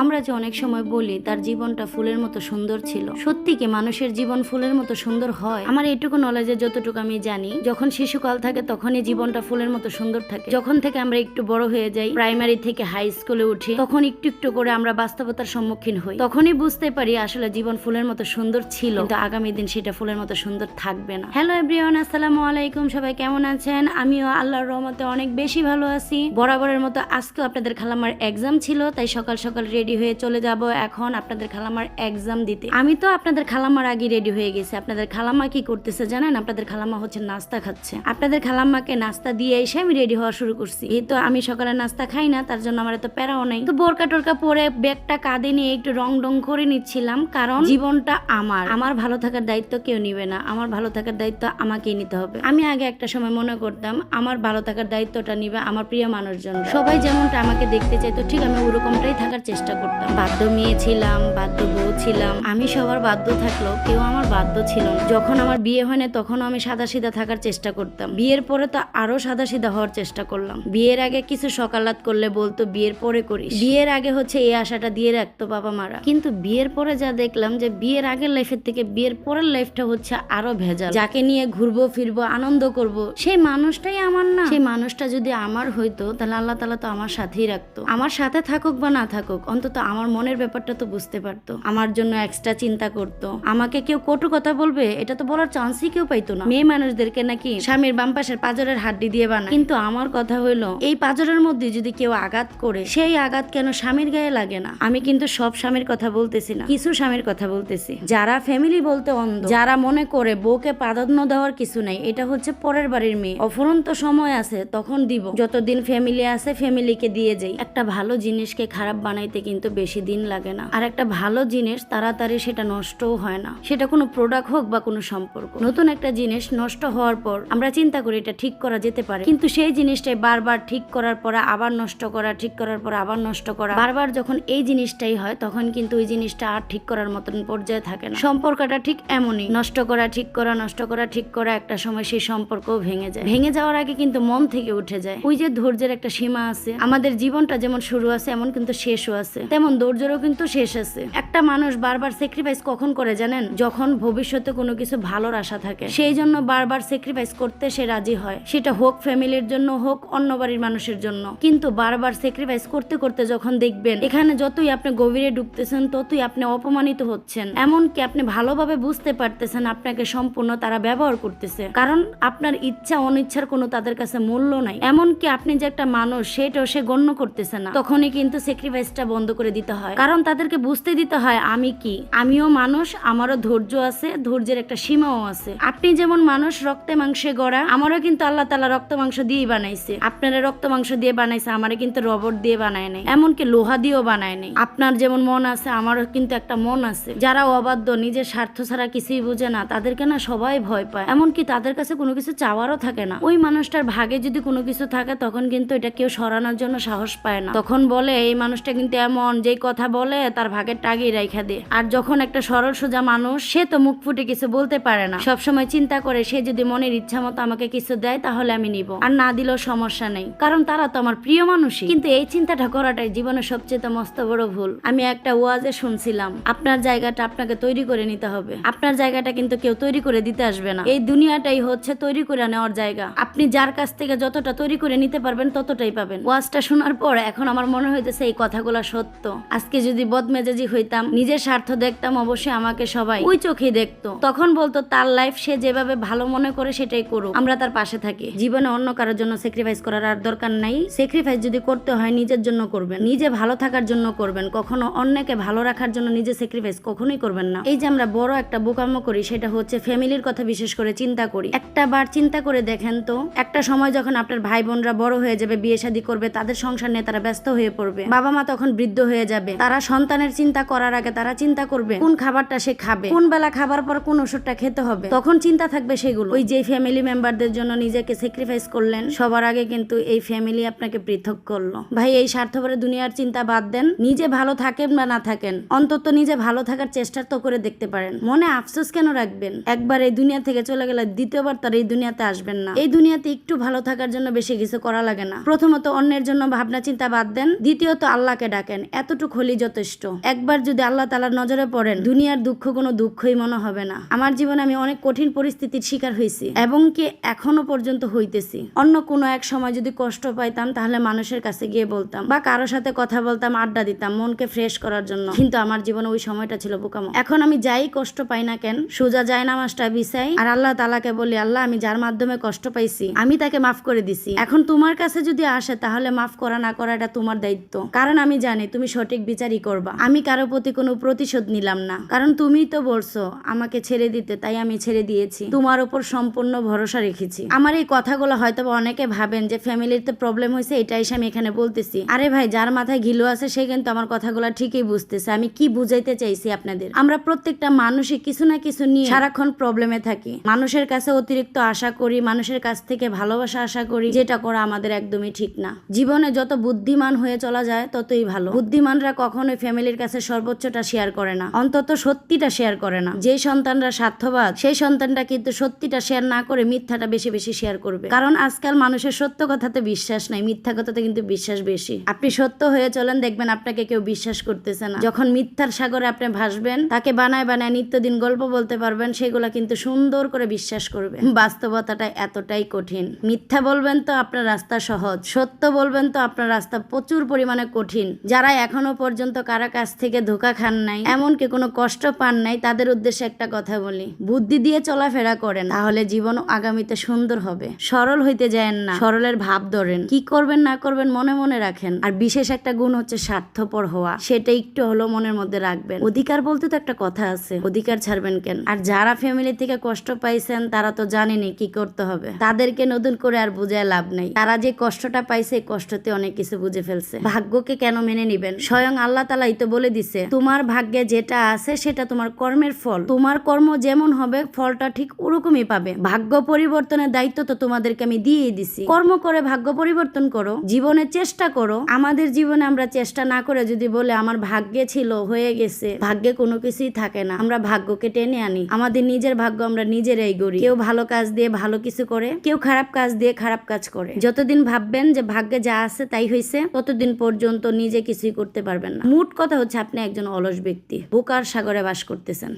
আমরা যে অনেক সময় বলি, তার জীবনটা ফুলের মতো সুন্দর ছিল। সত্যি কি মানুষের জীবন ফুলের মতো সুন্দর হয়? আমার এইটুকু নলেজে যতটুকু আমি জানি, যখন শিশুকাল থাকে তখনই জীবনটা ফুলের মতো সুন্দর থাকে। যখন থেকে আমরা একটু বড় হয়ে যাই প্রাইমারি থেকে হাই স্কুলে উঠি, তখন একটু একটু করে আমরা বাস্তবতার সম্মুখীন হই। তখনই বুঝতে পারি আসলে জীবন ফুলের মতো সুন্দর ছিল, কিন্তু আগামী দিন সেটা ফুলের মতো সুন্দর থাকবে না। হ্যালো এভরিওয়ান আসসালামু আলাইকুম, সবাই কেমন আছেন? আমিও আল্লাহর রহমতে অনেক বেশি ভালো আছি। বরাবরের মতো আজকেও আপনাদের খালামার এক্সাম ছিল, তাই সকাল সকাল রেডি হয়ে চলে যাব। এখন আপনাদের খালামার এক্সাম দিতে। আমি তো আপনাদের খালামার আগে রেডি হয়ে গেছি। আপনাদের খালামা কি করতেছে জানেন? আপনাদের খালামা হচ্ছে নাস্তা খাচ্ছে। আপনাদের খালাম্মাকে নাস্তা দিয়ে এসে আমি রেডি হওয়া শুরু করছি। তো আমি সকালে নাস্তা খাই না, তার জন্য আমার এত প্যারাও নেই। তো বোরকা টোরকা পরে ব্যাগটা কাঁধে নিয়ে একটু রং ডং করে নিচ্ছিলাম, কারণ জীবনটা আমার। আমার ভালো থাকার দায়িত্ব কেউ নিবে না। আমার ভালো থাকার দায়িত্ব আমাকেই নিতে হবে। আমি আগে একটা সময় মনে করতাম, আমার ভালো থাকার দায়িত্বটা নিবে আমার প্রিয় মানুষজন। সবাই যেমনটা আমাকে দেখতে চাইতো, ঠিক আমি ওরকমটাই থাকার চেষ্টা করতাম। বাধ্য মেয়ে ছিলাম, বাধ্য বউ ছিলাম। আমি সবার বাধ্য থাকলেও কেউ আমার বাধ্য ছিল না। যখন আমার বিয়ে হয় না তখন আমি সাদা সিধা থাকার চেষ্টা করতাম। বিয়ের পরে তো আরও সাদা সিধা হওয়ার চেষ্টা করলাম। বিয়ের আগে কিছু সকালাত করলে বলতো, বিয়ের পরে করিস। বিয়ের আগে হচ্ছে এই আশাটা দিয়ে রাখতো বাবা মারা। কিন্তু বিয়ের পরে যা দেখলাম যে, বিয়ের আগের লাইফের থেকে বিয়ের পরের লাইফটা হচ্ছে আরও ভেজাল। যাকে নিয়ে ঘুরবো, ফিরবো, আনন্দ করব, সেই মানুষটাই আমার না। সেই মানুষটা যদি আমার হইতো, তাহলে আল্লাহ তালা তো আমার সাথেই রাখতো। আমার সাথে থাকুক বা না থাকুক অন্তত আমার মনের ব্যাপারটা তো বুঝতে পারতো। আমার জন্য এক্সট্রা চিন্তা করতো। আমাকে কেউ কটু কথা বলবে, এটা তো বলার চান্সই কেউ পাইতো না। মেয়ে মানুষদেরকে নাকি স্বামীর বাম পাশের পাজরের হাড্ডি দিয়ে বানায়। কিন্তু আমার কথা হইল, এই পাজরের মধ্যে যদি কেউ আঘাত করে, সেই আঘাত কেন স্বামীর গায়ে লাগে না? আমি কিন্তু সব স্বামীর কথা বলতেছি না। কিছু স্বামীর কথা বলতেছি। যারা ফ্যামিলি বলতে অন্ধ, যারা মনে করে বউকে প্রাধান্য দেওয়ার কিছু নাই, এটা হচ্ছে পরের বাড়ির মেয়ে। অফুরন্ত সময় আছে, তখন দিব। যতদিন ফ্যামিলি আছে ফ্যামিলিকে দিয়ে যাই। একটা ভালো জিনিসকে খারাপ বানাইতে কিন্তু বেশি দিন লাগে না। আর একটা ভালো জিনিস তাড়াতাড়ি সেটা নষ্টও হয় না। সেটা কোনো প্রোডাক্ট হোক বা কোনো সম্পর্ক। নতুন একটা জিনিস নষ্ট হওয়ার পর আমরা চিন্তা করি এটা ঠিক করা যেতে পারে। কিন্তু সেই জিনিসটাই বারবার ঠিক করার পর আবার নষ্ট করা, ঠিক করার পর আবার নষ্ট করা। বারবার যখন এই জিনিসটাই হয়, তখন কিন্তু ওই জিনিসটা আর ঠিক করার মতন পর্যায়ে থাকে না। সম্পর্কটা ঠিক এমনই, নষ্ট করা, ঠিক করা, নষ্ট করা, ঠিক করা একটা সময় সেই সম্পর্ক ভেঙে যায়। ভেঙে যাওয়ার আগে কিন্তু মন থেকে উঠে যায়। ওই যে ধৈর্যের একটা সীমা আছে। আমাদের জীবনটা যেমন শুরু আছে, এমন কিন্তু শেষও আছে। তেমন ধৈর্যেরও কিন্তু শেষ আছে। একটা মানুষ বারবার স্যাক্রিফাইস কখন করে জানেন? যখন ভবিষ্যতে কোনো কিছু ভালোর আশা থাকে। সেই জন্য বারবার স্যাক্রিফাইস করতে সে রাজি হয়। সেটা হোক ফ্যামিলির জন্য হোক, অন্য বাড়ির মানুষের জন্য। কিন্তু বারবার স্যাক্রিফাইস করতে করতে যখন দেখবেন, এখানে যতই আপনি গভীরে ডুবতেছেন, ততই আপনি অপমানিত হচ্ছেন। এমনকি আপনি ভালোভাবে বুঝতে পারতেছেন আপনাকে সম্পূর্ণ তারা ব্যবহার করতেছে। কারণ আপনার ইচ্ছা, অনিচ্ছার কোনো তাদের কাছে মূল্য নাই। এমনকি আপনি যে একটা মানুষ, সেটাও সে গণ্য করতেছে না। তখনই কিন্তু স্যাক্রিফাইসটা বন্ধ করে দিতে হয়। কারণ তাদেরকে বুঝতে দিতে হয়, আমি কি? আমিও মানুষ, আমারও ধৈর্য আছে, ধৈর্যের একটা সীমাও আছে। আপনি যেমন মানুষ, রক্তে মাংসে গড়া, আমারও কিন্তু আল্লাহ তালা রক্ত মাংস দিয়েই বানাইছে। আপনারা রক্ত মাংস দিয়ে বানাইছে, আমারে কিন্তু রবট দিয়ে বানায় নাই। এমনকি লোহা দিয়েও বানায় নাই। আপনার যেমন মন আছে, আমারও কিন্তু একটা মন আছে। যারা অবাধ্য, নিজের স্বার্থ ছাড়া কিছুই বুঝে না, তাদেরকে না সবাই ভয় পায়। এমনকি তাদের কাছে কোনো কিছু চাওয়ারও থাকে না। ওই মানুষটার ভাগে যদি কোনো কিছু থাকে, তখন কিন্তু এটা কেউ সরানোর জন্য সাহস পায় না। তখন বলে, এই মানুষটা কিন্তু এমন যেই কথা বলে, তার ভাগের টাগি রাইখা দিয়ে আর যখন একটা সরল সোজা মানুষ, সে তো মুখ ফুটে কিছু বলতে পারে না। সবসময় চিন্তা করে, সে যদি মনের ইচ্ছা মতো আমাকে কিছু দেয়, তাহলে আমি নিব। আর না দিলেও সমস্যা নেই। কারণ তারা তো আমার প্রিয় মানুষই। কিন্তু এই চিন্তাটা করাটাই জীবনের সবচেয়ে মস্ত বড় ভুল। আমি একটা ওয়াজে শুনছিলাম, আপনার জায়গাটা আপনাকে তৈরি করে নিতে হবে। আপনার জায়গাটা কিন্তু কেউ তৈরি করে দিতে আসবে না। এই দুনিয়াটাই হচ্ছে তৈরি করে নেওয়ার জায়গা। আপনি যার কাছ থেকে যতটা তৈরি করে নিতে পারবেন, ততটাই পাবেন। ওয়াজটা শোনার পর এখন আমার মনে হইতেছে এই কথাগুলো সত্য। আজকে যদি বদমেজাজি হইতাম, নিজের স্বার্থ দেখতাম অবশ্যই আমাকে সবাই ওই চোখে দেখতো। তখন বলতো, তার লাইফ সে যেভাবে ভালো মনে করে সেটাই করুক। আমরা তার পাশে থাকি। জীবনে অন্য কারোর জন্য স্যাক্রিফাইস করার আর দরকার নাই। স্যাক্রিফাইস যদি করতে হয়, নিজের জন্য করবেন। নিজে ভালো থাকার জন্য করবেন। কখনো অন্যকে ভালো রাখার জন্য নিজে স্যাক্রিফাইস কখনোই করবেন না। এই যে আমরা বড় একটা বোকামো করি, সেটা হচ্ছে ফ্যামিলির কথা বিশেষ করে চিন্তা করি। একটা বার চিন্তা করে দেখেন তো, একটা সময় যখন আপনার ভাই বোনরা বড় হয়ে যাবে বিয়ে শাদী করবে, তাদের সংসার নিয়ে তারা ব্যস্ত হয়ে পড়বে। বাবা মা তখন বৃদ্ধ হয়ে যাবে। তারা সন্তানের চিন্তা করার আগে তারা চিন্তা করবে, কোন খাবারটা সে খাবে, কোন বেলা খাবার পর কোন ওষুধটা খেতে হবে। তখন চিন্তা থাকবে সেগুলো। ওই যে ফ্যামিলি মেম্বারদের জন্য নিজেকে স্যাক্রিফাইস করলেন, সবার আগে কিন্তু এই ফ্যামিলি আপনাকে পৃথক করল। ভাই, এই স্বার্থপরে দুনিয়ার চিন্তা বাদ দেন। নিজে ভালো থাকেন বা না থাকেন, অন্তত নিজে ভালো থাকার চেষ্টা তো করে দেখতে পারেন। মনে আফসোস কেন রাখবেন? একবার এই দুনিয়া থেকে চলে গেলে দ্বিতীয়বার তার এই দুনিয়াতে আসবেন না। এই দুনিয়াতে একটু ভালো থাকার জন্য বেশি কিছু করা লাগে না। প্রথমত অন্যের জন্য ভাবনা চিন্তা বাদ দেন। দ্বিতীয়ত আল্লাহকে ডাকেন। এতটুকু হলেই যথেষ্ট। একবার যদি আল্লাহ তালার নজরে পড়েন, দুনিয়ার দুঃখ কোনো দুঃখই মনে হবে না। আমার জীবনে আমি অনেক কঠিন পরিস্থিতির শিকার হয়েছি এবং কি এখনও পর্যন্ত হইতেছি। অন্য কোনো এক সময় যদি কষ্ট পাইতাম, তাহলে মানুষের কাছে গিয়ে বলতাম বা কারোর সাথে কথা বলতাম, আড্ডা দিতাম মনকে ফ্রেশ করার জন্য। কিন্তু আমার জীবনে ওই সময়টা ছিল বোকামো। এখন আমি যাই কষ্ট পাই না কেন, সোজা যায় না নামাজটা বিছাই আর আল্লাহ তালাকে বলি, আল্লাহ, আমি যার মাধ্যমে কষ্ট পাইছি, আমি তাকে মাফ করে দিছি। এখন তোমার কাছে যদি আসে, তাহলে মাফ করা না করা এটা তোমার দায়িত্ব। কারণ আমি জানি তুমি সঠিক বিচারই করবা। আমি কারও প্রতি কোনো প্রতিশোধ নিলাম না। কারণ তুমিই তো বলছো, আমাকে ছেড়ে দিতে, তাই আমি ছেড়ে দিয়েছি। তোমার উপর সম্পূর্ণ ভরসা রেখেছি। আমার এই কথাগুলো হয়তো অনেকে ভাবেন যে ফ্যামিলিতে প্রবলেম হয়েছে এটাই এসে আমি এখানে বলতেছি। আরে ভাই, যার মাথায় ঘিলু আছে, সে কিন্তু আমার কথাগুলো ঠিকই বুঝতেছে। আমি কি বুঝাইতে চাইছি আপনাদের? আমরা প্রত্যেকটা মানুষই কিছু না কিছু নিয়ে সারাক্ষণ প্রবলেমে থাকি। মানুষের কাছে অতিরিক্ত আশা করি, মানুষের কাছ থেকে ভালোবাসা আশা করি, যেটা করা আমাদের একদমই ঠিক না। জীবনে যত বুদ্ধিমান হয়ে চলা যায়, ততই ভালো। বুদ্ধিমানরা কখনোই ফ্যামিলির কাছে সর্বোচ্চটা শেয়ার করে না। অন্তত সত্যিটা শেয়ার করে না। যে সন্তানরা স্বার্থবাদ, সেই সন্তানটা কিন্তু সত্যিটা শেয়ার না করে মিথ্যাটা বেশি বেশি শেয়ার করবে। কারণ আজকাল মানুষের সত্য কথাতে বিশ্বাস নাই, মিথ্যা কথাতে কিন্তু বিশ্বাস বেশি। আপনি সত্য হয়ে চলেন, দেখবেন আপনাকে কেউ বিশ্বাস করতেছে না। যখন মিথ্যার সাগরে আপনি ভাসবেন, তাকে বানায় বানায় নিত্যদিন গল্প বলতে পারবেন, সেগুলা কিন্তু সুন্দর করে বিশ্বাস করবে। বাস্তবতাটা এতটাই কঠিন। মিথ্যা বলবেন তো আপনার রাস্তা সহজ, সত্য বলবেন তো আপনার রাস্তা প্রচুর পরিমাণে কঠিন। যারা এখনও পর্যন্ত কারা কাছ থেকে ধোকা খান নাই, এমনকি কোনো কষ্ট পান নাই, তাদের উদ্দেশ্যে একটা কথা বলি। বুদ্ধি দিয়ে চলাফেরা করেন, তাহলে জীবন আগামীতে সুন্দর হবে। সরল হইতে যায়েন না, সরলের ভাব ধরেন। কি করবেন না করবেন মনে মনে রাখেন। আর বিশেষ একটা গুণ হচ্ছে স্বার্থপর হওয়া, সেটা একটু হলো মনের মধ্যে রাখবেন। অধিকার বলতে তো একটা কথা আছে, অধিকার ছাড়বেন কেন? আর যারা ফ্যামিলি থেকে কষ্ট পাইছেন, তারা তো জানেনি কি করতে হবে। তাদেরকে নতুন করে আর বুঝায় লাভ নেই। তারা যে কষ্টটা পাইছে কষ্টতে অনেক কিছু বুঝে ফেলছে। ভাগ্যকে কেন মেনে নিবেন। স্বয়ং আল্লাহ তালাই তো বলে দিছে, তোমার ভাগ্যে যেটা আছে সেটা তোমার কর্মের ফল। তোমার কর্ম যেমন হবে, ফলটা ঠিক ওরকমই পাবে। ভাগ্য পরিবর্তনের দায়িত্ব তো তোমাদেরকে আমি দিয়েই দিছি। কর্ম করে ভাগ্য পরিবর্তন করো, জীবনে চেষ্টা করো। আমাদের জীবনে আমরা চেষ্টা না করে যদি বলে আমার ভাগ্যে ছিল, হয়ে গেছে। ভাগ্যে কোনো কিছুই থাকে না। আমরা ভাগ্যকে টেনে আনি। আমাদের নিজের ভাগ্য আমরা নিজেরাই গড়ি। কেউ ভালো কাজ দিয়ে ভালো কিছু করে, কেউ খারাপ কাজ দিয়ে খারাপ কাজ করে। যতদিন ভাববেন যে ভাগ্যে যা আছে তাই হয়েছে ততদিন পর্যন্ত নিজে কিছুই করতে পারবেন না। মুট কথা হচ্ছে আপনি একজন অলস ব্যক্তি। বোকার সাগরে বাস করতেছেন।